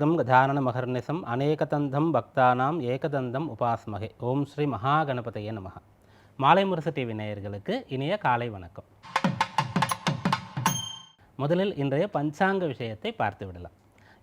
Come கதாரண மகர்நிசம் அநேகதந்தம் பக்தானாம் ஏகதந்தம் உபாஸ்மகே ஓம் ஸ்ரீ மகாகணபதையே நமக மாலை முரசு TV நேயர்களுக்கு இனிய காலை வணக்கம். முதலில் இன்றைய பஞ்சாங்க விஷயத்தை பார்த்து விடலாம்.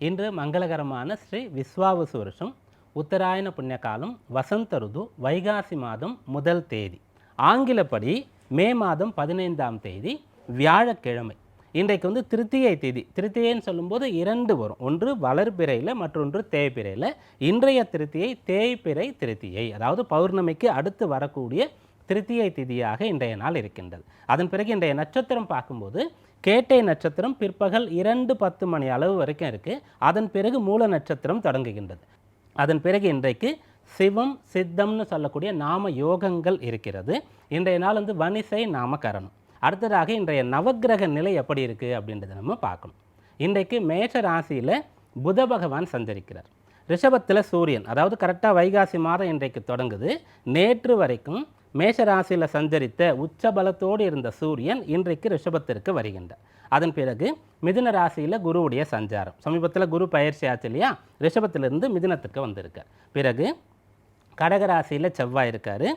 இன்று மங்களகரமான ஸ்ரீ விஸ்வாவசு வருஷம் உத்தராயண புண்ணியகாலம் வசந்த ருது வைகாசி மாதம் முதல் தேதி. ஆங்கிலப்படி மே மாதம் பதினைந்தாம் தேதி வியாழக்கிழமை. இன்றைக்கு வந்து திருத்தியை தேதி திருத்தியைன்னு சொல்லும்போது இரண்டு வரும். ஒன்று வளர்பிறையில் மற்றொன்று தேய்பிறையில். இன்றைய திருத்தியை தேய்பிறை திருத்தியை அதாவது பௌர்ணமிக்கு அடுத்து வரக்கூடிய திருத்தியை திதியாக இன்றைய நாள் இருக்கின்றது. அதன் பிறகு இன்றைய நட்சத்திரம் பார்க்கும்போது கேட்டை நட்சத்திரம் பிற்பகல் இரண்டு பத்து மணி அளவு வரைக்கும் இருக்குது அதன் பிறகு மூல நட்சத்திரம் தொடங்குகின்றது. அதன் பிறகு இன்றைக்கு சிவம் சித்தம்னு சொல்லக்கூடிய நாம யோகங்கள் இருக்கிறது. இன்றைய நாள் வந்து வனிசை நாமகரணம். அடுத்ததாக இன்றைய நவக்கிரக நிலை எப்படி இருக்குது அப்படின்றத நம்ம பார்க்கணும். இன்றைக்கு மேஷ ராசியில் புத பகவான் சஞ்சரிக்கிறார். ரிஷபத்தில் சூரியன் அதாவது கரெக்டாக வைகாசி மாதம் இன்றைக்கு தொடங்குது. நேற்று வரைக்கும் மேஷ ராசியில் சஞ்சரித்த உச்ச பலத்தோடு இருந்த சூரியன் இன்றைக்கு ரிஷபத்திற்கு வருகின்றார். அதன் பிறகு மிதுன ராசியில் குருவுடைய சஞ்சாரம். சமீபத்தில் குரு பயிற்சி ஆச்சு இல்லையா? ரிஷபத்திலிருந்து மிதுனத்துக்கு வந்திருக்கார். பிறகு கடக ராசியில் செவ்வாய் இருக்கார்.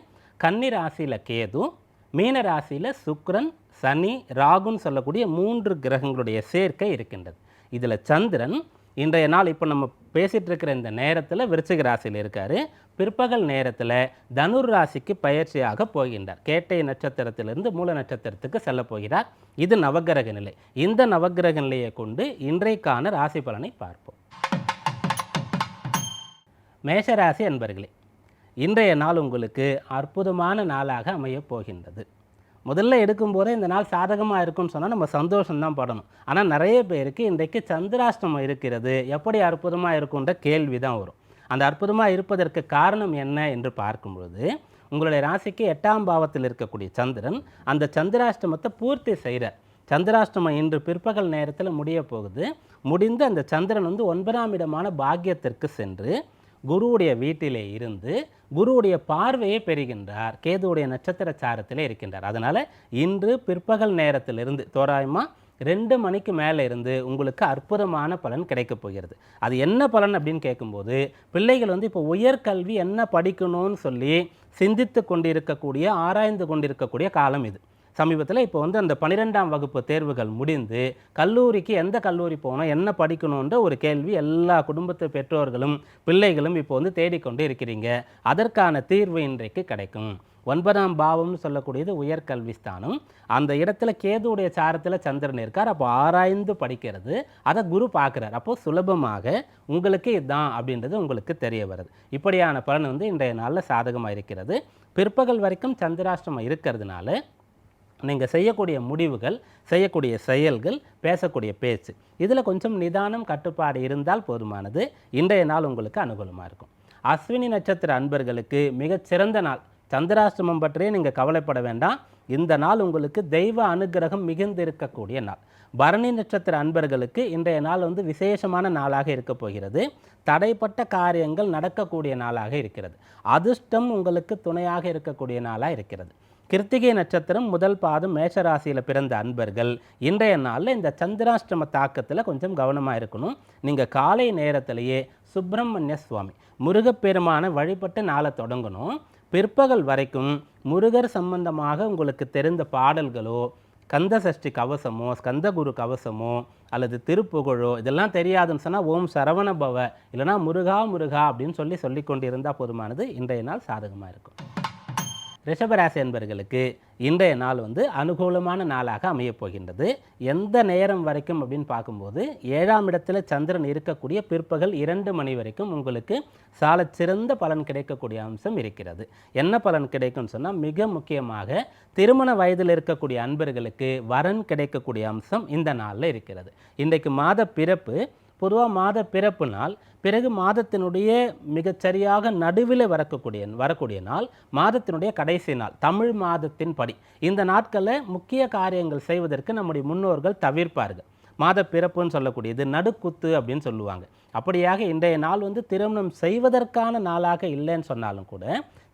கன்னி ராசியில் கேது மீன ராசியில் சுக்ரன் சனி ராகுன்னு சொல்லக்கூடிய மூன்று கிரகங்களுடைய சேர்க்கை இருக்கின்றது. இதில் சந்திரன் இன்றைய நாள் இப்போ நம்ம பேசிகிட்டு இருக்கிற இந்த நேரத்தில் விருச்சிக ராசியில் இருக்கார். பிற்பகல் நேரத்தில் தனுர் ராசிக்கு பயிற்சியாக போகின்றார். கேட்டை நட்சத்திரத்திலிருந்து மூல நட்சத்திரத்துக்கு செல்ல போகிறார். இது நவக்கிரக நிலை. இந்த நவக்கிரக நிலையை கொண்டு இன்றைக்கான ராசி பலனை பார்ப்போம். மேஷராசி அன்பர்களே இன்றைய நாள் உங்களுக்கு அற்புதமான நாளாக அமையப் போகின்றது. முதல்ல எடுக்கும்போதே இந்த நாள் சாதகமாக இருக்கும்னு சொன்னால் நம்ம சந்தோஷம்தான் படணும். ஆனால் நிறைய பேருக்கு இன்றைக்கு சந்திராஷ்டமம் இருக்கிறது எப்படி அற்புதமாக இருக்குன்ற கேள்வி தான் வரும். அந்த அற்புதமாக இருப்பதற்கு காரணம் என்ன என்று பார்க்கும்பொழுது உங்களுடைய ராசிக்கு எட்டாம் பாவத்தில் இருக்கக்கூடிய சந்திரன் அந்த சந்திராஷ்டமத்தை பூர்த்தி செய்கிறார். சந்திராஷ்டமம் இன்று பிற்பகல் நேரத்தில் முடிய போகுது. முடிந்து அந்த சந்திரன் வந்து ஒன்பதாம் இடமான பாக்கியத்திற்கு சென்று குருவுடைய வீட்டிலே இருந்து குருவுடைய பார்வையை பெறுகின்றார். கேதுவுடைய நட்சத்திர சாரத்திலே இருக்கின்றார். அதனால் இன்று பிற்பகல் நேரத்திலிருந்து தோராயமாக ரெண்டு மணிக்கு மேலே இருந்து உங்களுக்கு அற்புதமான பலன் கிடைக்கப் போகிறது. அது என்ன பலன் அப்படின்னு கேட்கும்போது பிள்ளைகள் வந்து இப்போ உயர்கல்வி என்ன படிக்கணும்னு சொல்லி சிந்தித்து கொண்டிருக்கக்கூடிய ஆராய்ந்து கொண்டிருக்கக்கூடிய காலம் இது. சமீபத்தில் இப்போ வந்து அந்த பன்னிரெண்டாம் வகுப்பு தேர்வுகள் முடிந்து கல்லூரிக்கு எந்த கல்லூரி போகணும் என்ன படிக்கணுன்ற ஒரு கேள்வி எல்லா குடும்பத்து பெற்றோர்களும் பிள்ளைகளும் இப்போ வந்து தேடிக்கொண்டு இருக்கிறீங்க. அதற்கான தீர்வு இன்றைக்கு கிடைக்கும். ஒன்பதாம் பாவம்னு சொல்லக்கூடியது உயர்கல்வி ஸ்தானம். அந்த இடத்துல கேதுவுடைய சாரத்தில் சந்திரன் இருக்கார். அப்போ ஆராய்ந்து படிக்கிறது. அதை குரு பார்க்குறார். அப்போது சுலபமாக உங்களுக்கு இதுதான் அப்படின்றது உங்களுக்கு தெரிய வருது. இப்படியான பலன் வந்து இன்றைய நாளில் சாதகமாக இருக்கிறது. பிற்பகல் வரைக்கும் சந்திராஷ்டமம் இருக்கிறதுனால நீங்கள் செய்யக்கூடிய முடிவுகள் செய்யக்கூடிய செயல்கள் பேசக்கூடிய பேச்சு இதில் கொஞ்சம் நிதானம் கட்டுப்பாடு இருந்தால் போதுமானது. இன்றைய நாள் உங்களுக்கு அனுகூலமாக இருக்கும். அஸ்வினி நட்சத்திர அன்பர்களுக்கு மிகச்சிறந்த நாள். சந்திராஷ்டமம் பற்றியே நீங்கள் கவலைப்பட வேண்டாம். இந்த நாள் உங்களுக்கு தெய்வ அனுகிரகம் மிகுந்து இருக்கக்கூடிய நாள். பரணி நட்சத்திர அன்பர்களுக்கு இன்றைய நாள் வந்து விசேஷமான நாளாக இருக்க போகிறது. தடைப்பட்ட காரியங்கள் நடக்கக்கூடிய நாளாக இருக்கிறது. அதிர்ஷ்டம் உங்களுக்கு துணையாக இருக்கக்கூடிய நாளாக இருக்கிறது. கிருத்திகை நட்சத்திரம் முதல் பாதம் மேஷராசியில் பிறந்த அன்பர்கள். இன்றைய நாளில் இந்த சந்திராஷ்டம தாக்கத்தில் கொஞ்சம் கவனமாக இருக்கணும். நீங்கள் காலை நேரத்திலேயே சுப்பிரமணிய சுவாமி முருகப்பெருமான வழிபட்டு நாளை தொடங்கணும். பிற்பகல் வரைக்கும் முருகர் சம்பந்தமாக உங்களுக்கு தெரிந்த பாடல்களோ கந்த சஷ்டி கவசமோ ஸ்கந்தகுரு கவசமோ அல்லது திருப்புகழோ இதெல்லாம் தெரியாதுன்னு சொன்னால் ஓம் சரவண பவ இல்லைனா முருகா முருகா அப்படின்னு சொல்லி சொல்லி கொண்டு இருந்தால் போதுமானது. இன்றைய நாள் சாதகமாக இருக்கும். ரிஷபராசி என்பர்களுக்கு இன்றைய நாள் வந்து அனுகூலமான நாளாக அமையப் போகின்றது. எந்த நேரம் வரைக்கும் அப்படின்னு பார்க்கும்போது ஏழாம் இடத்துல சந்திரன் இருக்கக்கூடிய பிற்பகல் இரண்டு மணி வரைக்கும் உங்களுக்கு சால சிறந்த பலன் கிடைக்கக்கூடிய அம்சம் இருக்கிறது. என்ன பலன் கிடைக்கும்னு சொன்னால் மிக முக்கியமாக திருமண வயதில் இருக்கக்கூடிய அன்பர்களுக்கு வரன் கிடைக்கக்கூடிய அம்சம் இந்த நாளில் இருக்கிறது. இன்றைக்கு மாத பிறப்பு பொதுவாக மாத பிறப்பு நாள் பிறகு மாதத்தினுடைய மிகச்சரியாக நடுவில் வரக்கூடிய வரக்கூடிய நாள் மாதத்தினுடைய கடைசி நாள் தமிழ் மாதத்தின் படி. இந்த நாட்களில் முக்கிய காரியங்கள் செய்வதற்கு நம்முடைய முன்னோர்கள் தவிர்ப்பார்கள். மாத பிறப்புன்னு சொல்லக்கூடியது நடுக்குத்து அப்படின்னு சொல்லுவாங்க. அப்படியாக இன்றைய நாள் வந்து திருமணம் செய்வதற்கான நாளாக இல்லைன்னு சொன்னாலும் கூட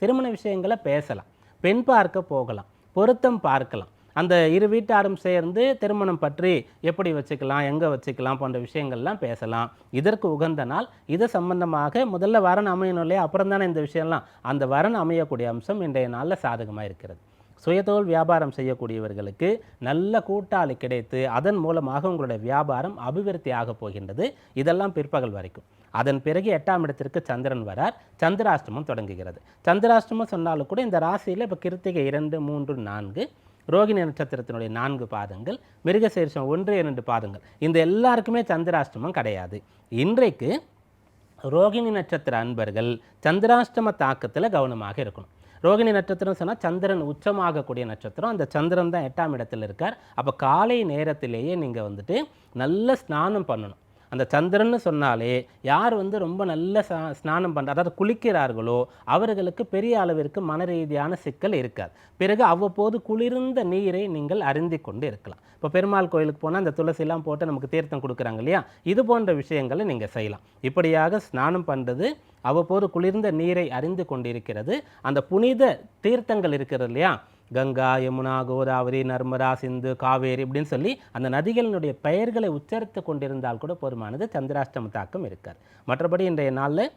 திருமண விஷயங்களை பேசலாம். பெண் பார்க்க போகலாம். பொருத்தம் பார்க்கலாம். அந்த இரு வீட்டாரும் சேர்ந்து திருமணம் பற்றி எப்படி வச்சுக்கலாம் எங்கே வச்சுக்கலாம் போன்ற விஷயங்கள்லாம் பேசலாம். இதற்கு உகந்த நாள் இது சம்பந்தமாக முதல்ல வரன் அமையணும் இல்லையா? அப்புறம் தானே இந்த விஷயம்லாம். அந்த வரன் அமையக்கூடிய அம்சம் இன்றைய நாளில் சாதகமாக இருக்கிறது. சுயதொழில் வியாபாரம் செய்யக்கூடியவர்களுக்கு நல்ல கூட்டாளி கிடைத்து அதன் மூலமாக உங்களுடைய வியாபாரம் அபிவிருத்தி ஆகப் போகின்றது. இதெல்லாம் பிற்பகல் வரைக்கும். அதன் பிறகு எட்டாம் இடத்திற்கு சந்திரன் வரார். சந்திராஷ்டமம் தொடங்குகிறது. சந்திராஷ்டமம் சொன்னாலும் கூட இந்த ராசியில் இப்போ கிருத்திகை இரண்டு மூன்று நான்கு. ரோகிணி நட்சத்திரத்தினுடைய நான்கு பாதங்கள் மிருகசீர்ஷம் ஒன்று இரண்டு பாதங்கள். இந்த எல்லாருக்குமே சந்திராஷ்டமம் கிடையாது. இன்றைக்கு ரோகிணி நட்சத்திர அன்பர்கள் சந்திராஷ்டம தாக்கத்தில் கவனமாக இருக்கணும். ரோகிணி நட்சத்திரம் சொன்னால் சந்திரன் உச்சமாகக்கூடிய நட்சத்திரம். அந்த சந்திரன் தான் எட்டாம் இடத்தில் இருக்கார். அப்போ காலை நேரத்திலேயே நீங்கள் வந்துட்டு நல்ல ஸ்நானம் பண்ணணும். அந்த சந்திரன்னு சொன்னாலே யார் வந்து ரொம்ப நல்ல ஸ்நானம் பண்ணுற அதாவது குளிக்கிறார்களோ அவர்களுக்கு பெரிய அளவிற்கு மன ரீதியான சிக்கல் இருக்காது. பிறகு அவ்வப்போது குளிர்ந்த நீரை நீங்கள் அருந்தி கொண்டு இருக்கலாம். இப்போ பெருமாள் கோயிலுக்கு போனால் அந்த துளசிலாம் போட்டு நமக்கு தீர்த்தம் கொடுக்குறாங்க இல்லையா? இது போன்ற விஷயங்களை நீங்கள் செய்யலாம். இப்படியாக ஸ்நானம் பண்ணுறது அவ்வப்போது குளிர்ந்த நீரை அறிந்து கொண்டிருக்கிறது. அந்த புனித தீர்த்தங்கள் இருக்கிறது இல்லையா? கங்கா யமுனா கோதாவரி நர்மதா சிந்து காவேரி இப்படின்னு சொல்லி அந்த நதிகளினுடைய பெயர்களை உச்சரித்து கொண்டிருந்தால் கூட போதுமானது. சந்திராஷ்டம தாக்கம் இருக்காது மற்றபடி இன்றைய நாளில்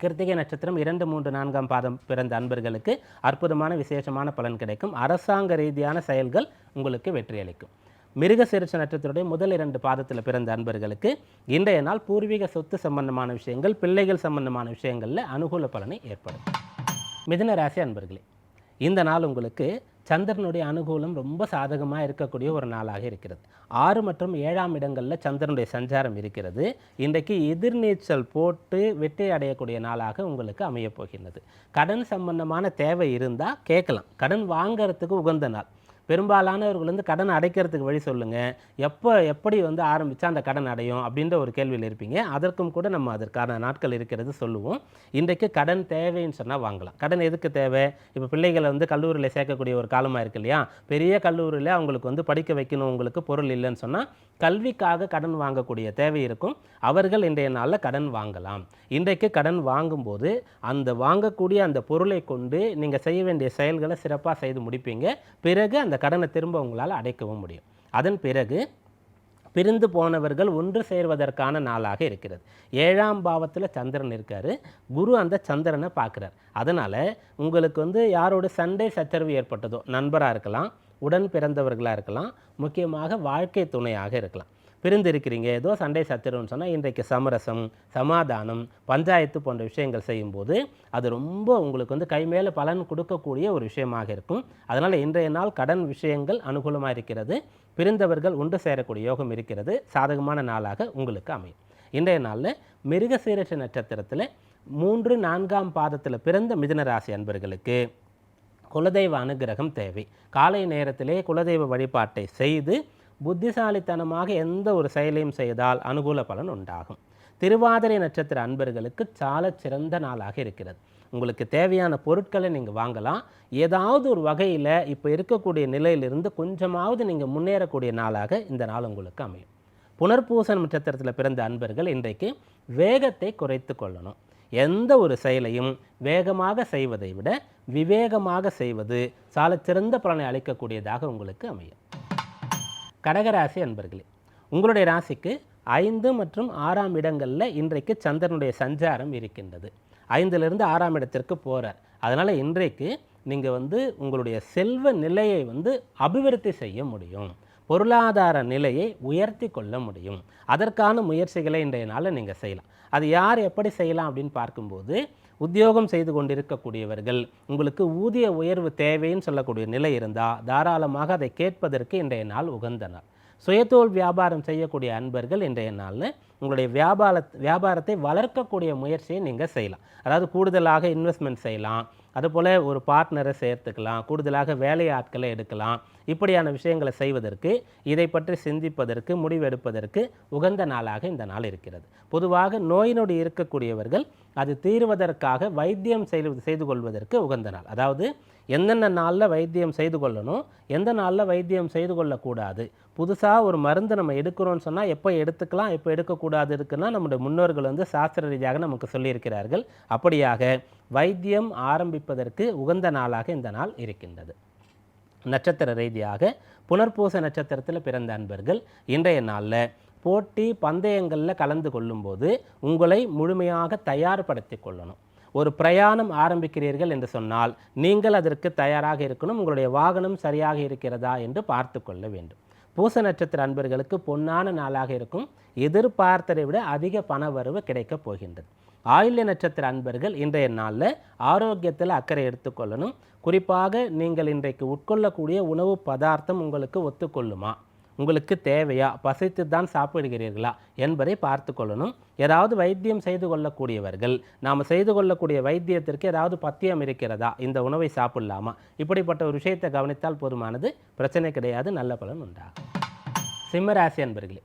கிருத்திகை நட்சத்திரம் இரண்டு மூன்று நான்காம் பாதம் பிறந்த அன்பர்களுக்கு அற்புதமான விசேஷமான பலன் கிடைக்கும். அரசாங்க ரீதியான செயல்கள் உங்களுக்கு வெற்றியளிக்கும் மிருக சிறுச்ச நட்சத்திரத்துடைய முதல் இரண்டு பாதத்தில் பிறந்த அன்பர்களுக்கு இன்றைய நாள் பூர்வீக சொத்து சம்பந்தமான விஷயங்கள் பிள்ளைகள் சம்பந்தமான விஷயங்களில் அனுகூல பலனை ஏற்படும் மிதுன ராசி அன்பர்களே இந்த நாள் உங்களுக்கு சந்திரனுடைய அனுகூலம் ரொம்ப சாதகமாக இருக்கக்கூடிய ஒரு நாளாக இருக்கிறது. ஆறு மற்றும் ஏழாம் இடங்களில் சந்திரனுடைய சஞ்சாரம் இருக்கிறது. இன்றைக்கு எதிர்நீச்சல் போட்டு வெற்றி அடையக்கூடிய நாளாக உங்களுக்கு அமையப் போகின்றது. கடன் சம்பந்தமான தேவை இருந்தால் கேட்கலாம். கடன் வாங்குறதுக்கு உகந்த நாள். பெரும்பாலானவர்கள் வந்து கடன் அடைக்கிறதுக்கு வழி சொல்லுங்கள் எப்போ எப்படி வந்து ஆரம்பித்தா அந்த கடன் அடையும் அப்படின்ற ஒரு கேள்வியில் இருப்பீங்க. அதற்கும் கூட நம்ம அதற்கான நாட்கள் இருக்கிறது சொல்லுவோம். இன்றைக்கு கடன் தேவைன்னு சொன்னால் வாங்கலாம். கடன் எதுக்கு தேவை? இப்போ பிள்ளைகளை வந்து கல்லூரியில் சேர்க்கக்கூடிய ஒரு காலமாக இருக்கு இல்லையா? பெரிய கல்லூரியில் அவங்களுக்கு வந்து படிக்க வைக்கணும் உங்களுக்கு பொருள் இல்லைன்னு சொன்னால் கல்விக்காக கடன் வாங்கக்கூடிய தேவை இருக்கும். அவர்கள் இன்றைய நாளில் கடன் வாங்கலாம். இன்றைக்கு கடன் வாங்கும்போது அந்த வாங்கக்கூடிய அந்த பொருளை கொண்டு நீங்கள் செய்ய வேண்டிய செயல்களை சிறப்பாக செய்து முடிப்பீங்க. பிறகு அந்த கடனை திரும்ப உங்களால் அடைக்கவும் முடியும். அதன் பிறகு பிரிந்து போனவர்கள் ஒன்று சேர்வதற்கான நாளாக இருக்கிறது. ஏழாம் பாவத்தில் சந்திரன் இருக்கார். குரு அந்த சந்திரனை பார்க்குறார். அதனால் உங்களுக்கு வந்து யாரோட சண்டை சச்சரவு ஏற்பட்டதோ நண்பராக இருக்கலாம் உடன் பிறந்தவர்களாக இருக்கலாம் முக்கியமாக வாழ்க்கை துணையாக இருக்கலாம். பிரிந்து இருக்கிறீங்க ஏதோ சண்டை சத்திரம்னு சொன்னால் இன்றைக்கு சமரசம் சமாதானம் பஞ்சாயத்து போன்ற விஷயங்கள் செய்யும்போது அது ரொம்ப உங்களுக்கு வந்து கை மேலே பலன் கொடுக்கக்கூடிய ஒரு விஷயமாக இருக்கும். அதனால் இன்றைய நாள் கடன் விஷயங்கள் அனுகூலமாக இருக்கிறது. பிரிந்தவர்கள் ஒன்று சேரக்கூடிய யோகம் இருக்கிறது. சாதகமான நாளாக உங்களுக்கு அமையும். இன்றைய நாளில் மிருகசீரஷ நட்சத்திரத்தில் மூன்று நான்காம் பாதத்தில் பிறந்த மிதுன ராசி அன்பர்களுக்கு குலதெய்வ அனுகிரகம் தேவை. காலை நேரத்திலே குலதெய்வ வழிபாட்டை செய்து புத்திசாலித்தனமாக எந்த ஒரு செயலையும் செய்தால் அனுகூல பலன் உண்டாகும். திருவாதிரை நட்சத்திர அன்பர்களுக்கு சால சிறந்த நாளாக இருக்கிறது. உங்களுக்கு தேவையான பொருட்களை நீங்கள் வாங்கலாம். ஏதாவது ஒரு வகையில் இப்போ இருக்கக்கூடிய நிலையிலிருந்து கொஞ்சமாவது நீங்கள் முன்னேறக்கூடிய நாளாக இந்த நாள் உங்களுக்கு அமையும். புனர்பூசன் நட்சத்திரத்தில் பிறந்த அன்பர்கள் இன்றைக்கு வேகத்தை குறைத்து கொள்ளணும். எந்த ஒரு செயலையும் வேகமாக செய்வதை விட விவேகமாக செய்வது சாலச்சிறந்த பலனை அளிக்கக்கூடியதாக உங்களுக்கு அமையும். கடகராசி அன்பர்களே உங்களுடைய ராசிக்கு ஐந்து மற்றும் ஆறாம் இடங்களில் இன்றைக்கு சந்திரனுடைய சஞ்சாரம் இருக்கின்றது. ஐந்திலிருந்து ஆறாம் இடத்திற்கு போகிறார் அதனால் இன்றைக்கு நீங்கள் வந்து உங்களுடைய செல்வ நிலையை வந்து அபிவிருத்தி செய்ய முடியும். பொருளாதார நிலையை உயர்த்தி கொள்ள முடியும். அதற்கான முயற்சிகளை இன்றைய நாளில் நீங்கள் செய்யலாம். அது யார் எப்படி செய்யலாம் அப்படின்னு பார்க்கும்போது உத்தியோகம் செய்து கொண்டிருக்கக்கூடியவர்கள் உங்களுக்கு ஊதிய உயர்வு தேவைன்னு சொல்லக்கூடிய நிலை இருந்தால் தாராளமாக அதை கேட்பதற்கு இன்றைய நாள் உகந்த நாள். சுயத்தோல் வியாபாரம் செய்யக்கூடிய அன்பர்கள் இன்றைய நாளில் உங்களுடைய வியாபார வியாபாரத்தை வளர்க்கக்கூடிய முயற்சியை நீங்கள் செய்யலாம். அதாவது கூடுதலாக இன்வெஸ்ட்மெண்ட் செய்யலாம். அதுபோல் ஒரு பார்ட்னரை சேர்த்துக்கலாம். கூடுதலாக வேலை ஆட்களை எடுக்கலாம். இப்படியான விஷயங்களை செய்வதற்கு இதை பற்றி சிந்திப்பதற்கு முடிவெடுப்பதற்கு உகந்த நாளாக இந்த நாள் இருக்கிறது. பொதுவாக நோய் நொடி இருக்கக்கூடியவர்கள் அது தீர்வதற்காக வைத்தியம் செய்து செய்து கொள்வதற்கு உகந்த நாள். அதாவது எந்தெந்த நாளில் வைத்தியம் செய்து கொள்ளணும் எந்த நாளில் வைத்தியம் செய்து கொள்ளக்கூடாது. புதுசாக ஒரு மருந்து நம்ம எடுக்கிறோம்னு சொன்னால் எப்போ எடுத்துக்கலாம் எப்போ எடுக்கக்கூடாது இருக்குன்னா நம்முடைய முன்னோர்கள் வந்து சாஸ்திர ரீதியாக நமக்கு சொல்லியிருக்கிறார்கள். அப்படியாக வைத்தியம் ஆரம்பிப்பதற்கு உகந்த நாளாக இந்த நாள் இருக்கின்றது. நட்சத்திர ரீதியாக புனர்பூச நட்சத்திரத்தில் பிறந்த அன்பர்கள் இன்றைய நாளில் போட்டி பந்தயங்களில் கலந்து கொள்ளும்போது உங்களை முழுமையாக தயார்படுத்தி கொள்ளணும். ஒரு பிரயாணம் ஆரம்பிக்கிறீர்கள் என்று சொன்னால் நீங்கள் அதற்கு தயாராக இருக்கணும் உங்களுடைய வாகனம் சரியாக இருக்கிறதா என்று பார்த்து கொள்ள வேண்டும். பூச நட்சத்திர அன்பர்களுக்கு பொன்னான நாளாக இருக்கும். எதிர்பார்த்ததை விட அதிக பண வரவு கிடைக்கப் போகின்றது. ஆயுள்ய நட்சத்திர அன்பர்கள் இன்றைய நாளில் ஆரோக்கியத்தில் அக்கறை எடுத்துக்கொள்ளணும். குறிப்பாக நீங்கள் இன்றைக்கு உட்கொள்ளக்கூடிய உணவு பதார்த்தம் உங்களுக்கு ஒத்துக்கொள்ளுமா? உங்களுக்கு தேவையா? பசித்து தான் சாப்பிடுகிறீர்களா? என்பதை பார்த்து கொள்ளணும். ஏதாவது வைத்தியம் செய்து கொள்ளக்கூடியவர்கள் நாம் செய்து கொள்ளக்கூடிய வைத்தியத்திற்கு ஏதாவது பத்தியம் இருக்கிறதா? இந்த உணவை சாப்பிடலாமா? இப்படிப்பட்ட ஒரு விஷயத்தை கவனித்தால் போதுமானது. பிரச்சனை கிடையாது நல்ல பலன் உண்டாகும். சிம்மராசி அன்பர்களே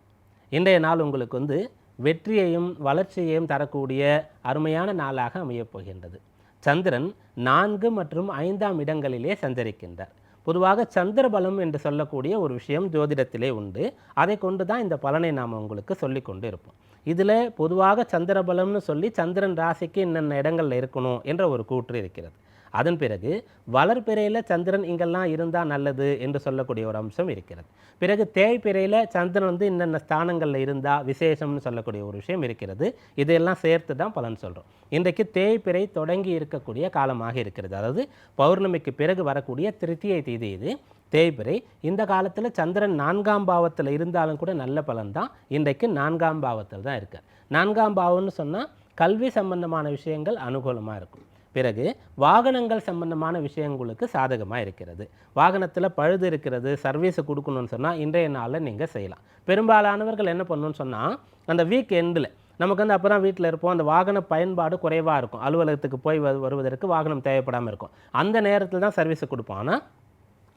இன்றைய நாள் உங்களுக்கு வந்து வெற்றியையும் வளர்ச்சியையும் தரக்கூடிய அருமையான நாளாக அமையப் போகின்றது சந்திரன் நான்கு மற்றும் ஐந்தாம் இடங்களிலே சஞ்சரிக்கின்றார். பொதுவாக சந்திரபலம் என்று சொல்லக்கூடிய ஒரு விஷயம் ஜோதிடத்திலே உண்டு. அதை கொண்டு தான் இந்த பலனை நாம் உங்களுக்கு சொல்லி கொண்டு இருப்போம் இதில் பொதுவாக சந்திரபலம்னு சொல்லி சந்திரன் ராசிக்கு இன்னென்ன இடங்களில் இருக்கணும் என்ற ஒரு கூற்று இருக்கிறது. அதன் பிறகு வளர்பிறையில் சந்திரன் இங்கெல்லாம் இருந்தால் நல்லது என்று சொல்லக்கூடிய ஒரு அம்சம் இருக்கிறது. பிறகு தேய்பிறையில் சந்திரன் வந்து இன்னென்ன ஸ்தானங்களில் இருந்தால் விசேஷம்னு சொல்லக்கூடிய ஒரு விஷயம் இருக்கிறது. இதையெல்லாம் சேர்த்து தான் பலன் சொல்கிறோம் இன்றைக்கு தேய்பிறை தொடங்கி இருக்கக்கூடிய காலமாக இருக்கிறது. அதாவது பௌர்ணமிக்கு பிறகு வரக்கூடிய திருத்தியை தீதி இது. தேய்பிறை இந்த காலத்தில் சந்திரன் நான்காம் பாவத்தில் இருந்தாலும் கூட நல்ல பலன் தான். இன்றைக்கு நான்காம் பாவத்தில் தான் இருக்கார் நான்காம் பாவம்னு சொன்னால் கல்வி சம்பந்தமான விஷயங்கள் அனுகூலமாக இருக்கும். பிறகு வாகனங்கள் சம்பந்தமான விஷயங்களுக்கு சாதகமாக இருக்கிறது. வாகனத்தில் பழுது இருக்கிறது சர்வீஸை கொடுக்கணும்னு சொன்னால் இன்றைய நாளில் நீங்கள் செய்யலாம். பெரும்பாலானவர்கள் என்ன பண்ணணும்னு சொன்னால் அந்த வீக் எண்டில் நமக்கு வந்து அப்போ தான் வீட்டில் இருப்போம். அந்த வாகன பயன்பாடு குறைவாக இருக்கும். அலுவலகத்துக்கு போய் வருவதற்கு வாகனம் தேவைப்படாமல் இருக்கும். அந்த நேரத்தில் தான் சர்வீஸை கொடுப்போம். ஆனால்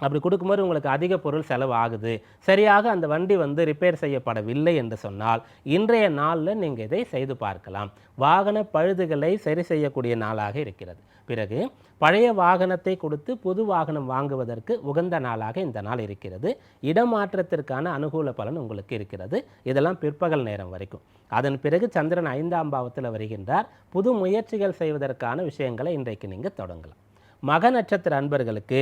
அப்படி கொடுக்கும்போது உங்களுக்கு அதிக பொருள் செலவு ஆகுது சரியாக அந்த வண்டி வந்து ரிப்பேர் செய்யப்படவில்லை என்று சொன்னால் இன்றைய நாளில் நீங்கள் இதை செய்து பார்க்கலாம். வாகன பழுதுகளை சரி செய்யக்கூடிய நாளாக இருக்கிறது. பிறகு பழைய வாகனத்தை கொடுத்து புது வாகனம் வாங்குவதற்கு உகந்த நாளாக இந்த நாள் இருக்கிறது. இடமாற்றத்திற்கான அனுகூல பலன் உங்களுக்கு இருக்கிறது. இதெல்லாம் பிற்பகல் நேரம் வரைக்கும். அதன் பிறகு சந்திரன் ஐந்தாம் பாவத்தில் வருகின்றார். புது முயற்சிகள் செய்வதற்கான விஷயங்களை இன்றைக்கு நீங்கள் தொடங்கலாம். மக நட்சத்திர அன்பர்களுக்கு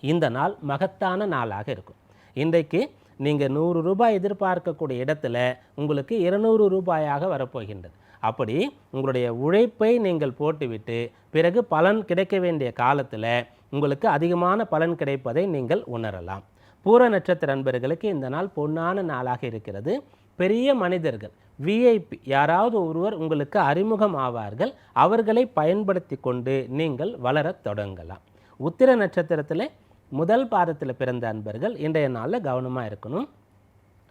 இந்த நாள் மகத்தான நாளாக இருக்கும். இன்றைக்கு நீங்கள் நூறு ரூபாய் எதிர்பார்க்கக்கூடிய இடத்துல உங்களுக்கு இருநூறு ரூபாயாக வரப்போகின்றது. அப்படி உங்களுடைய உழைப்பை நீங்கள் போட்டுவிட்டு பிறகு பலன் கிடைக்க வேண்டிய காலத்தில் உங்களுக்கு அதிகமான பலன் கிடைப்பதை நீங்கள் உணரலாம். பூர நட்சத்திர அன்பர்களுக்கு இந்த நாள் பொன்னான நாளாக இருக்கிறது. பெரிய மனிதர்கள் விஐபி யாராவது ஒருவர் உங்களுக்கு அறிமுகம் ஆவார்கள். அவர்களை பயன்படுத்தி கொண்டு நீங்கள் வளரத் தொடங்கலாம். உத்திர நட்சத்திரத்தில் முதல் பாதத்தில் பிறந்த அன்பர்கள் இன்றைய நாளில் கவனமாக இருக்கணும்.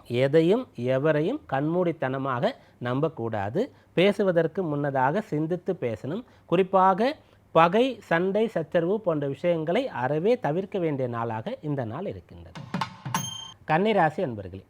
எதையும் எவரையும் கண்மூடித்தனமாக நம்பக்கூடாது. பேசுவதற்கு முன்னதாக சிந்தித்து பேசணும். குறிப்பாக பகை சண்டை சச்சரவு போன்ற விஷயங்களை அறவே தவிர்க்க வேண்டிய நாளாக இந்த நாள் இருக்கின்றது. கன்னிராசி அன்பர்களே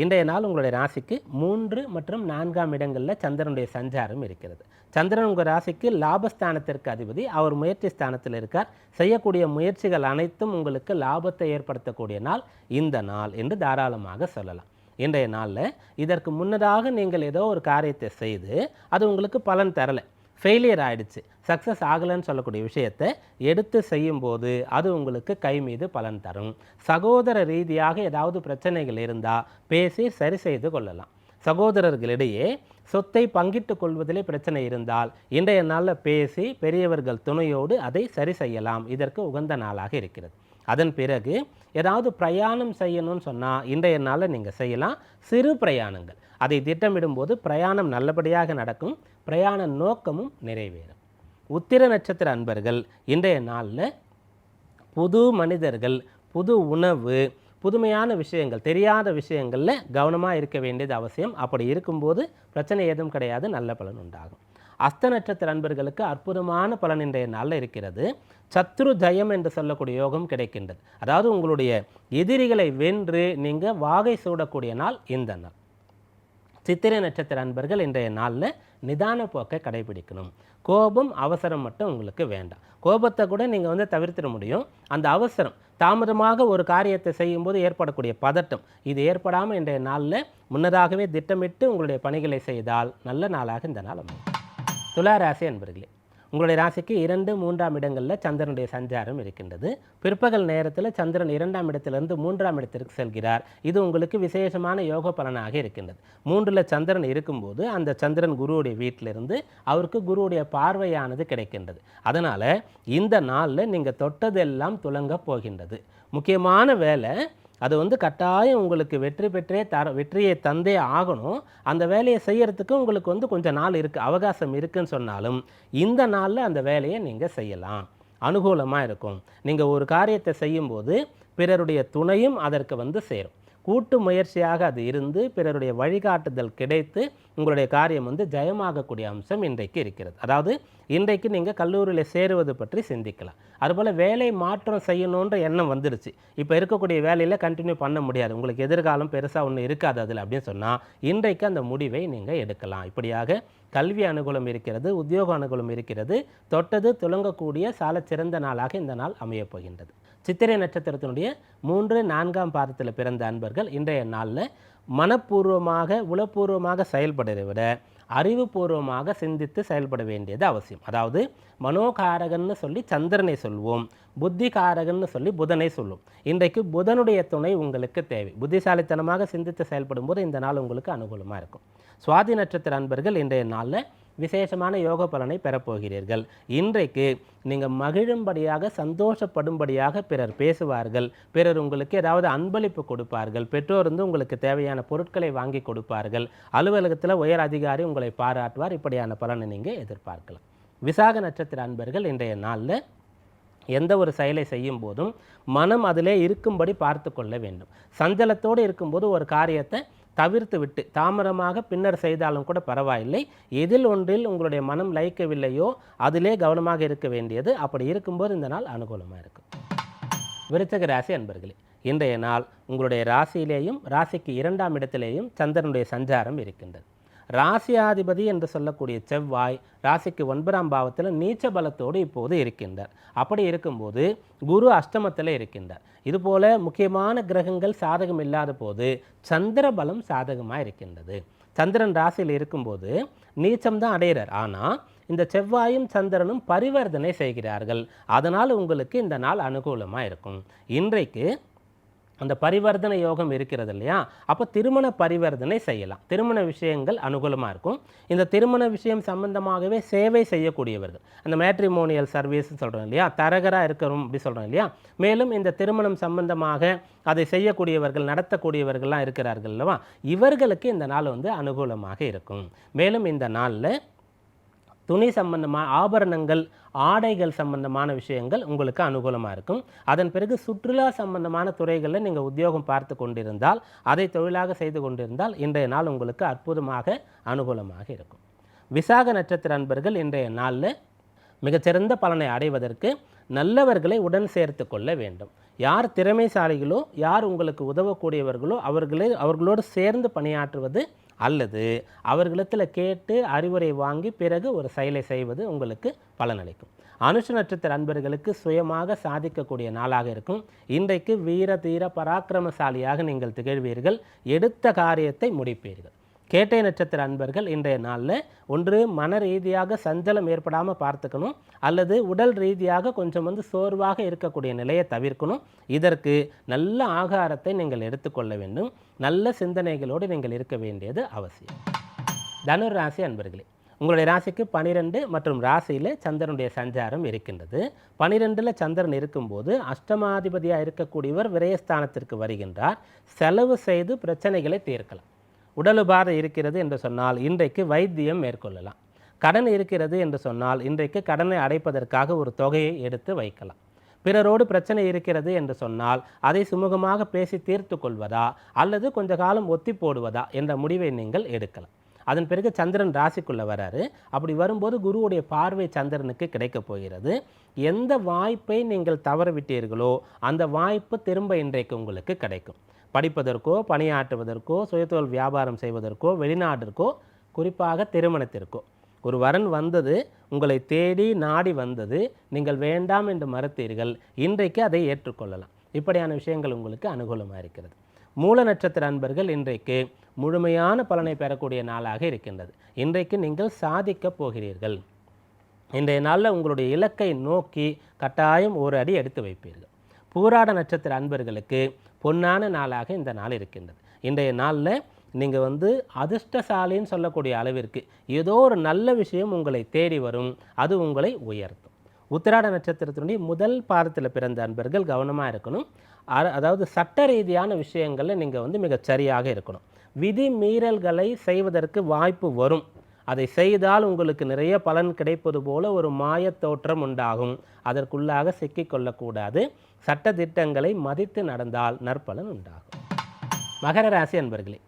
இன்றைய நாள் உங்களுடைய ராசிக்கு மூன்று மற்றும் நான்காம் இடங்களில் சந்திரனுடைய சஞ்சாரம் இருக்கிறது. சந்திரன் உங்கள் ராசிக்கு லாபஸ்தானத்திற்கு அதிபதி. அவர் முயற்சி ஸ்தானத்தில் இருக்கார். செய்யக்கூடிய முயற்சிகள் அனைத்தும் உங்களுக்கு லாபத்தை ஏற்படுத்தக்கூடிய நாள் இந்த நாள் என்று தாராளமாக சொல்லலாம். இன்றைய நாளில் இதற்கு முன்னதாக நீங்கள் ஏதோ ஒரு காரியத்தை செய்து அது உங்களுக்கு பலன் தரலை. ஃபெயிலியர் ஆகிடுச்சு சக்ஸஸ் ஆகலைன்னு சொல்லக்கூடிய விஷயத்தை எடுத்து செய்யும்போது அது உங்களுக்கு கை மீது பலன் தரும். சகோதர ரீதியாக ஏதாவது பிரச்சனைகள் இருந்தால் பேசி சரி செய்து கொள்ளலாம். சகோதரர்களிடையே சொத்தை பங்கிட்டு கொள்வதிலே பிரச்சனை இருந்தால் இன்றைய நாளில் பேசி பெரியவர்கள் துணையோடு அதை சரி செய்யலாம். இதற்கு உகந்த நாளாக இருக்கிறது. அதன் பிறகு ஏதாவது பிரயாணம் செய்யணும்னு சொன்னால் இன்றைய நாளில் நீங்கள் செய்யலாம். சிறு பிரயாணங்கள். அதை திட்டமிடும்போது பிரயாணம் நல்லபடியாக நடக்கும் பிரயாண நோக்கமும் நிறைவேறும். உத்திர நட்சத்திர அன்பர்கள் இன்றைய நாளில் புது மனிதர்கள் புது உணவு புதுமையான விஷயங்கள் தெரியாத விஷயங்களில் கவனமாக இருக்க வேண்டியது அவசியம். அப்படி இருக்கும்போது பிரச்சனை எதுவும் கிடையாது நல்ல பலன் உண்டாகும். அஸ்த நட்சத்திர அன்பர்களுக்கு அற்புதமான பலன் இன்றைய நாளில் இருக்கிறது. சத்ரு ஜெயம் என்று சொல்லக்கூடிய யோகம் கிடைக்கின்றது. அதாவது உங்களுடைய எதிரிகளை வென்று நீங்கள் வாகை சூடக்கூடிய நாள் இந்த நாள். சித்திரை நட்சத்திர அன்பர்கள் இன்றைய நாளில் நிதான போக்கை கடைபிடிக்கணும். கோபம் அவசரம் மட்டும் உங்களுக்கு வேண்டாம். கோபத்தை கூட நீங்கள் வந்து தவிர்த்திட முடியும். அந்த அவசரம் தாமதமாக ஒரு காரியத்தை செய்யும்போது ஏற்படக்கூடிய பதட்டம் இது ஏற்படாமல் இன்றைய நாளில் முன்னதாகவே திட்டமிட்டு உங்களுடைய பணிகளை செய்தால் நல்ல நாளாக இந்த நாள் அமையும். துளாராசி அன்பர்களே உங்களுடைய ராசிக்கு இரண்டு மூன்றாம் இடங்களில் சந்திரனுடைய சஞ்சாரம் இருக்கின்றது. பிற்பகல் நேரத்தில் சந்திரன் இரண்டாம் இடத்திலிருந்து மூன்றாம் இடத்திற்கு செல்கிறார். இது உங்களுக்கு விசேஷமான யோக பலனாக இருக்கின்றது. மூன்றில் சந்திரன் இருக்கும்போது அந்த சந்திரன் குருவுடைய வீட்டிலிருந்து அவருக்கு குருவுடைய பார்வையானது கிடைக்கின்றது. அதனால் இந்த நாளில் நீங்கள் தொட்டதெல்லாம் துலங்க போகின்றது. முக்கியமான வேலை அது வந்து கட்டாயம் உங்களுக்கு வெற்றி பெற்றே தர வெற்றியை தந்தே ஆகணும். அந்த வேலையை செய்யறதுக்கு உங்களுக்கு வந்து கொஞ்சம் நாள் இருக்குது அவகாசம் இருக்குன்னு சொன்னாலும் இந்த நாளில் அந்த வேலையை நீங்கள் செய்யலாம். அனுகூலமாக இருக்கும். நீங்கள் ஒரு காரியத்தை செய்யும்போது பிறருடைய துணையும் அதற்கு வந்து சேரும். கூட்டு முயற்சியாக அது இருந்து பிறருடைய வழிகாட்டுதல் கிடைத்து உங்களுடைய காரியம் வந்து ஜெயமாகக்கூடிய அம்சம் இன்றைக்கு இருக்கிறது. அதாவது இன்றைக்கு நீங்கள் கல்லூரியில் சேருவது பற்றி சிந்திக்கலாம். அதுபோல் வேலை மாற்றம் செய்யணுன்ற எண்ணம் வந்துருச்சு. இப்போ இருக்கக்கூடிய வேலையில் கண்டினியூ பண்ண முடியாது. உங்களுக்கு எதிர்காலம் பெருசாக ஒன்றும் இருக்காது அதில் அப்படின்னு சொன்னால் இன்றைக்கு அந்த முடிவை நீங்கள் எடுக்கலாம். இப்படியாக கல்வி அனுகூலம் இருக்கிறது உத்தியோக அனுகூலம் இருக்கிறது. தொட்டது துலங்கக்கூடிய சால சிறந்த நாளாக இந்த நாள் அமையப் போகின்றது. சித்திரை நட்சத்திரத்தினுடைய மூன்று நான்காம் பாதத்தில் பிறந்த அன்பர்கள் இன்றைய நாளில் மனப்பூர்வமாக உளப்பூர்வமாக செயல்படுறதை விட அறிவுபூர்வமாக சிந்தித்து செயல்பட வேண்டியது அவசியம். அதாவது மனோகாரகன்னு சொல்லி சந்திரனை சொல்வோம் புத்திகாரகன்னு சொல்லி புதனை சொல்லும் இன்றைக்கு புதனுடைய துணை உங்களுக்கு தேவை. புத்திசாலித்தனமாக சிந்தித்து செயல்படும் போது இந்த நாள் உங்களுக்கு அனுகூலமாக இருக்கும். சுவாதி நட்சத்திர அன்பர்கள் இன்றைய நாளில் விசேஷமான யோக பலனை பெறப்போகிறீர்கள். இன்றைக்கு நீங்கள் மகிழும்படியாக சந்தோஷப்படும்படியாக பிறர் பேசுவார்கள். பிறர் உங்களுக்கு ஏதாவது அன்பளிப்பு கொடுப்பார்கள். பெற்றோர் வந்து உங்களுக்கு தேவையான பொருட்களை வாங்கி கொடுப்பார்கள். அலுவலகத்தில் உயர் அதிகாரி உங்களை பாராட்டுவார். இப்படியான பலனை நீங்கள் எதிர்பார்க்கலாம். விசாக நட்சத்திர அன்பர்கள் இன்றைய நாளில் எந்த ஒரு செயலை செய்யும் போதும் மனம் அதிலே இருக்கும்படி பார்த்து கொள்ள வேண்டும். சஞ்சலத்தோடு இருக்கும்போது ஒரு காரியத்தை தவிர்த்து விட்டு தாமரமாக பின்னர் செய்தாலும் கூட பரவாயில்லை. எதில் ஒன்றில் உங்களுடைய மனம் லயிக்கவில்லையோ அதிலே கவனமாக இருக்க வேண்டியது. அப்படி இருக்கும்போது இந்த நாள் அனுகூலமாக இருக்கும். விருச்சக ராசி அன்பர்களே இன்றைய நாள் உங்களுடைய ராசியிலேயும் ராசிக்கு இரண்டாம் இடத்திலேயும் சந்திரனுடைய சஞ்சாரம் இருக்கின்றது. ராசியாதிபதி என்று சொல்லக்கூடிய செவ்வாய் ராசிக்கு ஒன்பதாம் பாவத்தில் நீச்ச பலத்தோடு இப்போது இருக்கின்றார். அப்படி இருக்கும்போது குரு அஷ்டமத்தில் இருக்கின்றார். இதுபோல முக்கியமான கிரகங்கள் சாதகம் இல்லாத போது சந்திர பலம் சாதகமாக இருக்கின்றது. சந்திரன் ராசியில் இருக்கும்போது நீச்சம் தான் அடைகிறார். ஆனால் இந்த செவ்வாயும் சந்திரனும் பரிவர்த்தனை செய்கிறார்கள். அதனால் உங்களுக்கு இந்த நாள் அனுகூலமாக இருக்கும். இன்றைக்கு அந்த பரிவர்த்தனை யோகம் இருக்கிறது இல்லையா அப்போ திருமண பரிவர்த்தனை செய்யலாம். திருமண விஷயங்கள் அனுகூலமாக இருக்கும். இந்த திருமண விஷயம் சம்பந்தமாகவே சேவை செய்யக்கூடியவர்கள். அந்த மேட்ரிமோனியல் சர்வீஸ் சொல்கிறோம் இல்லையா? தரகராக இருக்கிறோம் அப்படி சொல்கிறோம் இல்லையா? மேலும் இந்த திருமணம் சம்பந்தமாக அதை செய்யக்கூடியவர்கள் நடத்தக்கூடியவர்கள்லாம் இருக்கிறார்கள் அல்லவா? இவர்களுக்கு இந்த நாள் வந்து அனுகூலமாக இருக்கும். மேலும் இந்த நாளில் துணி சம்பந்தமாக ஆபரணங்கள் ஆடைகள் சம்பந்தமான விஷயங்கள் உங்களுக்கு அனுகூலமாக இருக்கும். அதன் பிறகு சுற்றுலா சம்பந்தமான துறைகளில் நீங்கள் உத்தியோகம் பார்த்து கொண்டிருந்தால் அதை தொழிலாக செய்து கொண்டிருந்தால் இன்றைய நாள் உங்களுக்கு அற்புதமாக அனுகூலமாக இருக்கும். விசாக நட்சத்திர அன்பர்கள் இன்றைய நாளில் மிகச்சிறந்த பலனை அடைவதற்கு நல்லவர்களை உடன் சேர்த்து கொள்ள வேண்டும். யார் திறமைசாலிகளோ யார் உங்களுக்கு உதவக்கூடியவர்களோ அவர்களே அவர்களோடு சேர்ந்து பணியாற்றுவது அல்லது அவர்களிடத்தில் கேட்டு அறிவுரை வாங்கி பிறகு ஒரு செயலை செய்வது உங்களுக்கு பலனளிக்கும். அனுஷ நட்சத்திர அன்பர்களுக்கு சுயமாக சாதிக்கக்கூடிய நாளாக இருக்கும். இன்றைக்கு வீர தீர பராக்கிரமசாலியாக நீங்கள் திகழ்வீர்கள். எடுத்த காரியத்தை முடிப்பீர்கள். கேட்டை நட்சத்திர அன்பர்கள் இன்றைய நாளில் ஒன்று மன ரீதியாக சஞ்சலம் ஏற்படாமல் பார்த்துக்கணும் அல்லது உடல் ரீதியாக கொஞ்சம் வந்து சோர்வாக இருக்கக்கூடிய நிலையை தவிர்க்கணும். இதற்கு நல்ல ஆகாரத்தை நீங்கள் எடுத்துக்கொள்ள வேண்டும். நல்ல சிந்தனைகளோடு நீங்கள் இருக்க வேண்டியது அவசியம். தனுர் ராசி அன்பர்களே உங்களுடைய ராசிக்கு பனிரெண்டு மற்றும் ராசியில் சந்திரனுடைய சஞ்சாரம் இருக்கின்றது. பனிரெண்டில் சந்திரன் இருக்கும்போது அஷ்டமாதிபதியாக இருக்கக்கூடியவர் விரயஸ்தானத்திற்கு வருகின்றார். செலவு செய்து பிரச்சனைகளை தீர்க்கலாம். உடலுபாதை இருக்கிறது என்று சொன்னால் இன்றைக்கு வைத்தியம் மேற்கொள்ளலாம். கடன் இருக்கிறது என்று சொன்னால் இன்றைக்கு கடனை அடைப்பதற்காக ஒரு தொகையை எடுத்து வைக்கலாம். பிறரோடு பிரச்சனை இருக்கிறது என்று சொன்னால் அதை சுமூகமாக பேசி தீர்த்து கொள்வதா அல்லது கொஞ்ச காலம் ஒத்தி போடுவதா என்ற முடிவை நீங்கள் எடுக்கலாம். அதன் பிறகு சந்திரன் ராசிக்குள்ளே வராரு. அப்படி வரும்போது குருவுடைய பார்வை சந்திரனுக்கு கிடைக்கப் போகிறது. எந்த வாய்ப்பை நீங்கள் தவறவிட்டீர்களோ அந்த வாய்ப்பு திரும்ப இன்றைக்கு உங்களுக்கு கிடைக்கும். படிப்பதற்கோ பணியாற்றுவதற்கோ சுயதொழில் வியாபாரம் செய்வதற்கோ வெளிநாட்டிற்கோ குறிப்பாக திருமணத்திற்கோ. ஒரு வரன் வந்தது உங்களை தேடி நாடி வந்தது நீங்கள் வேண்டாம் என்று மறுத்தீர்கள் இன்றைக்கு அதை ஏற்றுக்கொள்ளலாம். இப்படியான விஷயங்கள் உங்களுக்கு அனுகூலமாக இருக்கிறது. மூல நட்சத்திர அன்பர்கள் இன்றைக்கு முழுமையான பலனை பெறக்கூடிய நாளாக இருக்கின்றது. இன்றைக்கு நீங்கள் சாதிக்கப் போகிறீர்கள். இன்றைய நாளில் உங்களுடைய இலக்கை நோக்கி கட்டாயம் ஒரு அடி எடுத்து வைப்பீர்கள். பூராட நட்சத்திர அன்பர்களுக்கு பொன்னான நாளாக இந்த நாள் இருக்கின்றது. இன்றைய நாளில் நீங்கள் வந்து அதிர்ஷ்டசாலின்னு சொல்லக்கூடிய அளவிற்கு ஏதோ ஒரு நல்ல விஷயம் உங்களை தேடி வரும். அது உங்களை உயர்த்தும். உத்திராட நட்சத்திரத்தினுடைய முதல் பாதத்தில் பிறந்த அன்பர்கள் கவனமாக இருக்கணும். அதாவது சட்ட ரீதியான விஷயங்களில் நீங்கள் வந்து மிகச்சரியாக இருக்கணும். விதி மீறல்களை செய்வதற்கு வாய்ப்பு வரும். அதை செய்தால் உங்களுக்கு நிறைய பலன் கிடைப்பது போல ஒரு மாயத் தோற்றம் உண்டாகும். அதற்குள்ளாக சிக்கிக்கொள்ளக்கூடாது சட்ட திட்டங்களை மதித்து நடந்தால் நற்பலன் உண்டாகும். மகர ராசி அன்பர்களே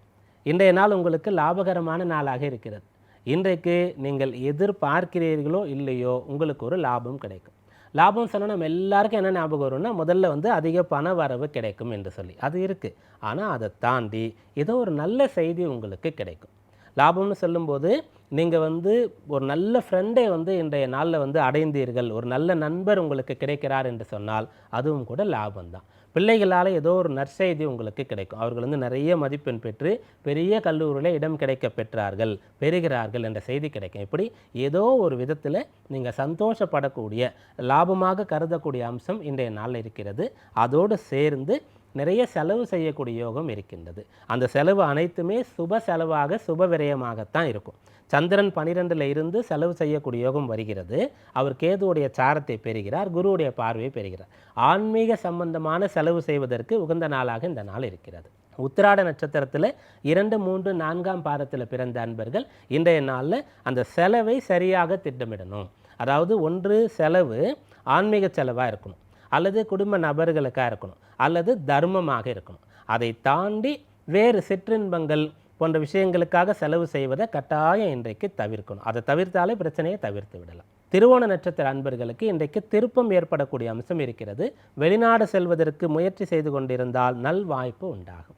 இன்றைய நாள் உங்களுக்கு லாபகரமான நாளாக இருக்கிறது. இன்றைக்கு நீங்கள் எதிர்பார்க்கிறீர்களோ இல்லையோ உங்களுக்கு ஒரு லாபம் கிடைக்கும். லாபம் சொன்னால் நம்ம எல்லாருக்கும் என்ன ஞாபகம் வரும்னா முதல்ல வந்து அதிக பண வரவு கிடைக்கும் என்று சொல்லி. அது இருக்குது ஆனால் அதை தாண்டி ஏதோ ஒரு நல்ல செய்தி உங்களுக்கு கிடைக்கும். லாபம்னு சொல்லும்போது நீங்கள் வந்து ஒரு நல்ல ஃப்ரெண்டை வந்து இன்றைய நாளில் வந்து அடைந்தீர்கள். ஒரு நல்ல நண்பர் உங்களுக்கு கிடைக்கிறார் என்று சொன்னால் அதுவும் கூட லாபம்தான் பிள்ளைகளால் ஏதோ ஒரு நற்செய்தி உங்களுக்கு கிடைக்கும். அவர்கள் வந்து நிறைய மதிப்பெண் பெற்று பெரிய கல்லூரியில் இடம் கிடைக்க பெற்றார்கள் பெறுகிறார்கள் என்ற செய்தி கிடைக்கும். இப்படி ஏதோ ஒரு விதத்தில் நீங்கள் சந்தோஷப்படக்கூடிய லாபமாக கருதக்கூடிய அம்சம் இன்றைய நாளில் இருக்கிறது. அதோடு சேர்ந்து நிறைய செலவு செய்யக்கூடிய யோகம் இருக்கின்றது. அந்த செலவு அனைத்துமே சுப செலவாக சுப விரயமாகத்தான் இருக்கும். சந்திரன் பனிரெண்டில் இருந்து செலவு செய்யக்கூடிய யோகம் வருகிறது. அவர் கேதுவுடைய சாரத்தை பெறுகிறார் குருவுடைய பார்வையை பெறுகிறார். ஆன்மீக சம்பந்தமான செலவு செய்வதற்கு உகந்த நாளாக இந்த நாள் இருக்கிறது. உத்திராட நட்சத்திரத்தில் இரண்டு மூன்று நான்காம் பாதத்தில் பிறந்த அன்பர்கள் இன்றைய நாளில் அந்த செலவை சரியாக திட்டமிடணும். அதாவது ஒன்று செலவு ஆன்மீக செலவாக இருக்கணும். அல்லது குடும்ப நபர்களுக்காக இருக்கணும். அல்லது தர்மமாக இருக்கணும். அதை தாண்டி வேறு சிற்றின்பங்கள் போன்ற விஷயங்களுக்காக செலவு செய்வதை கட்டாயம் இன்றைக்கு தவிர்க்கணும். அதை தவிர்த்தாலே பிரச்சனையை தவிர்த்து விடலாம். திருவோண நட்சத்திர அன்பர்களுக்கு இன்றைக்கு திருப்பம் ஏற்படக்கூடிய அம்சம் இருக்கிறது. வெளிநாடு செல்வதற்கு முயற்சி செய்து கொண்டிருந்தால் நல் வாய்ப்பு உண்டாகும்.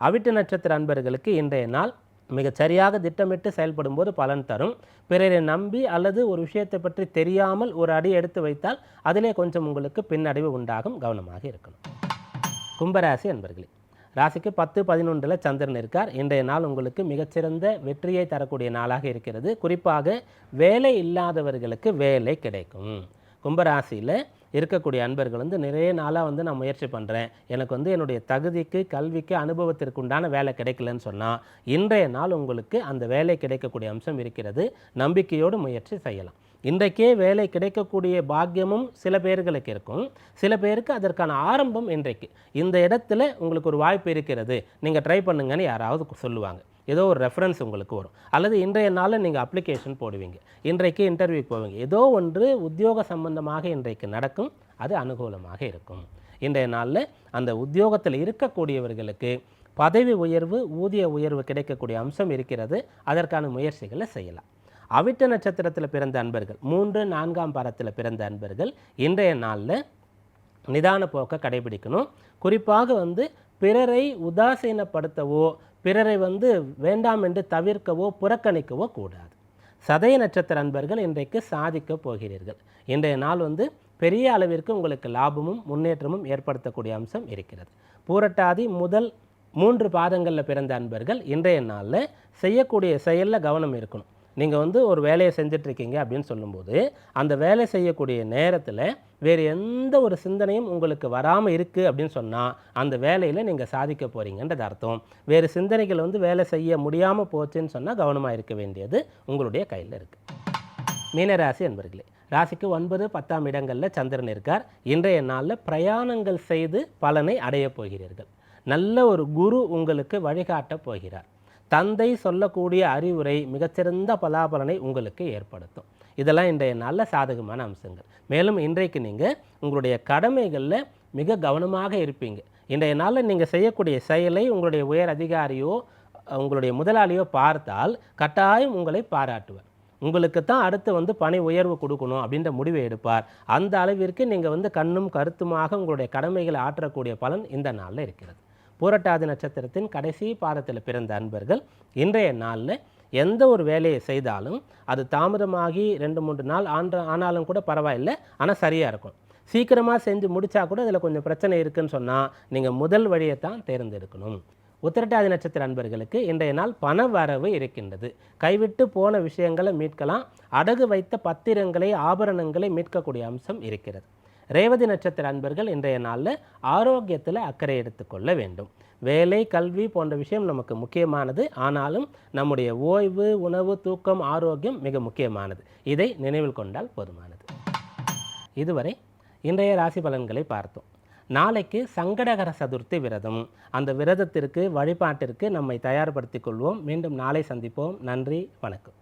அவிட்டு நட்சத்திர அன்பர்களுக்கு இன்றைய நாள் மிகச் சரியாக திட்டமிட்டு செயல்படும்போது பலன் தரும். பிறரை நம்பி அல்லது ஒரு விஷயத்தை பற்றி தெரியாமல் ஒரு அடி எடுத்து வைத்தால் அதிலே கொஞ்சம் உங்களுக்கு பின்னடைவு உண்டாகும் கவனமாக இருக்கணும். கும்பராசி அன்பர்களே ராசிக்கு பத்து பதினொன்றில் சந்திரன் இருக்கார். இன்றைய நாள் உங்களுக்கு மிகச்சிறந்த வெற்றியை தரக்கூடிய நாளாக இருக்கிறது. குறிப்பாக வேலை இல்லாதவர்களுக்கு வேலை கிடைக்கும். கும்பராசியில் இருக்கக்கூடிய அன்பர்கள் வந்து நிறைய நாளாக வந்து நான் முயற்சி பண்ணுறேன் எனக்கு வந்து என்னுடைய தகுதிக்கு கல்விக்கு அனுபவத்திற்கு உண்டான வேலை கிடைக்கலன்னு சொன்னால் இன்றைய நாள் உங்களுக்கு அந்த வேலை கிடைக்கக்கூடிய அம்சம் இருக்கிறது. நம்பிக்கையோடு முயற்சி செய்யலாம். இன்றைக்கே வேலை கிடைக்கக்கூடிய பாக்கியமும் சில பேர்களுக்கு இருக்கும். சில பேருக்கு அதற்கான ஆரம்பம் இன்றைக்கு. இந்த இடத்துல உங்களுக்கு ஒரு வாய்ப்பு இருக்கிறது. நீங்கள் ட்ரை பண்ணுங்கன்னு யாராவது சொல்லுவாங்க. ஏதோ ஒரு ரெஃபரன்ஸ் உங்களுக்கு வரும். அல்லது இன்றைய நாளில் நீங்கள் அப்ளிகேஷன் போடுவீங்க. இன்றைக்கு இன்டர்வியூக்கு போவீங்க. ஏதோ ஒன்று உத்தியோக சம்பந்தமாக இன்றைக்கு நடக்கும். அது அனுகூலமாக இருக்கும். இன்றைய நாளில் அந்த உத்தியோகத்தில் இருக்கக்கூடியவர்களுக்கு பதவி உயர்வு ஊதிய உயர்வு கிடைக்கக்கூடிய அம்சம் இருக்கிறது. அதற்கான முயற்சிகளை செய்யலாம். அவிட்ட நட்சத்திரத்தில் பிறந்த அன்பர்கள் மூன்று நான்காம் பாரத்தில் பிறந்த அன்பர்கள் இன்றைய நாளில் நிதான போக்கை கடைபிடிக்கணும். குறிப்பாக வந்து பிறரை உதாசீனப்படுத்தவோ பிறரை வந்து வேண்டாம் என்று தவிர்க்கவோ புறக்கணிக்கவோ கூடாது. சதய நட்சத்திர அன்பர்கள் இன்றைக்கு சாதிக்கப் போகிறீர்கள். இன்றைய நாள் வந்து பெரிய அளவிற்கு உங்களுக்கு லாபமும் முன்னேற்றமும் ஏற்படுத்தக்கூடிய அம்சம் இருக்கிறது. பூரட்டாதி முதல் மூன்று பாதங்களில் பிறந்த அன்பர்கள் இன்றைய நாளில் செய்யக்கூடிய செயலில் கவனம் இருக்கணும். நீங்கள் வந்து ஒரு வேலையை செஞ்சுட்டு இருக்கீங்க அப்படின்னு சொல்லும்போது அந்த வேலை செய்யக்கூடிய நேரத்தில் வேறு எந்த ஒரு சிந்தனையும் உங்களுக்கு வராமல் இருக்குது அப்படின்னு சொன்னால் அந்த வேலையில் நீங்கள் சாதிக்க போகிறீங்கன்றது அர்த்தம். வேறு சிந்தனைகள் வந்து வேலை செய்ய முடியாமல் போச்சுன்னு சொன்னால் கவனமாக இருக்க வேண்டியது உங்களுடைய கையில் இருக்குது மீனராசி என்பர்களே ராசிக்கு ஒன்பது பத்தாம் இடங்களில் சந்திரன் இருக்கார். இன்றைய நாளில் பிரயாணங்கள் செய்து பலனை அடையப் போகிறீர்கள். நல்ல ஒரு குரு உங்களுக்கு வழிகாட்டப் போகிறார். தந்தை சொல்லக்கூடிய அறிவுரை மிகச்சிறந்த பலாபலனை உங்களுக்கு ஏற்படுத்தும். இதெல்லாம் இன்றைய நல்ல சாதகமான அம்சங்கள். மேலும் இன்றைக்கு நீங்கள் உங்களுடைய கடமைகளில் மிக கவனமாக இருப்பீங்க. இன்றைய நாளில் நீங்கள் செய்யக்கூடிய செயலை உங்களுடைய உயர் அதிகாரியோ உங்களுடைய முதலாளியோ பார்த்தால் கட்டாயம் உங்களை பாராட்டுவார். உங்களுக்கு தான் அடுத்து வந்து பணி உயர்வு கொடுக்கணும் அப்படின்ற முடிவை எடுப்பார். அந்த அளவிற்கு நீங்கள் வந்து கண்ணும் கருத்துமாக உங்களுடைய கடமைகளை ஆற்றக்கூடிய பலன் இந்த நாளில் இருக்கிறது. பூரட்டாதி நட்சத்திரத்தின் கடைசி பாதத்தில் பிறந்த அன்பர்கள் இன்றைய நாளில் எந்த ஒரு வேலையை செய்தாலும் அது தாமதமாகி ரெண்டு மூன்று நாள் ஆண்டு ஆனாலும் கூட பரவாயில்லை ஆனால் சரியாக இருக்கும். சீக்கிரமாக செஞ்சு முடித்தா கூட அதில் கொஞ்சம் பிரச்சனை இருக்குன்னு சொன்னால் நீங்கள் முதல் வழியை தான் தேர்ந்தெடுக்கணும். உத்திரட்டாதி நட்சத்திர அன்பர்களுக்கு இன்றைய நாள் பண வரவு இருக்கின்றது. கைவிட்டு போன விஷயங்களை மீட்கலாம். அடகு வைத்த பத்திரங்களை ஆபரணங்களை மீட்கக்கூடிய அம்சம் இருக்கிறது. ரேவதி நட்சத்திர அன்பர்கள் இன்றைய நாளில் ஆரோக்கியத்தில் அக்கறை எடுத்துக்கொள்ள வேண்டும். வேலை கல்வி போன்ற விஷயம் நமக்கு முக்கியமானது. ஆனாலும் நம்முடைய ஓய்வு உணவு தூக்கம் ஆரோக்கியம் மிக முக்கியமானது. இதை நினைவில் கொண்டால் போதுமானது. இதுவரை இன்றைய ராசி பலன்களை பார்த்தோம். நாளைக்கு சங்கடகர சதுர்த்தி விரதம். அந்த விரதத்திற்கு வழிபாட்டிற்கு நம்மை தயார்படுத்திக் கொள்வோம். மீண்டும் நாளை சந்திப்போம். நன்றி வணக்கம்.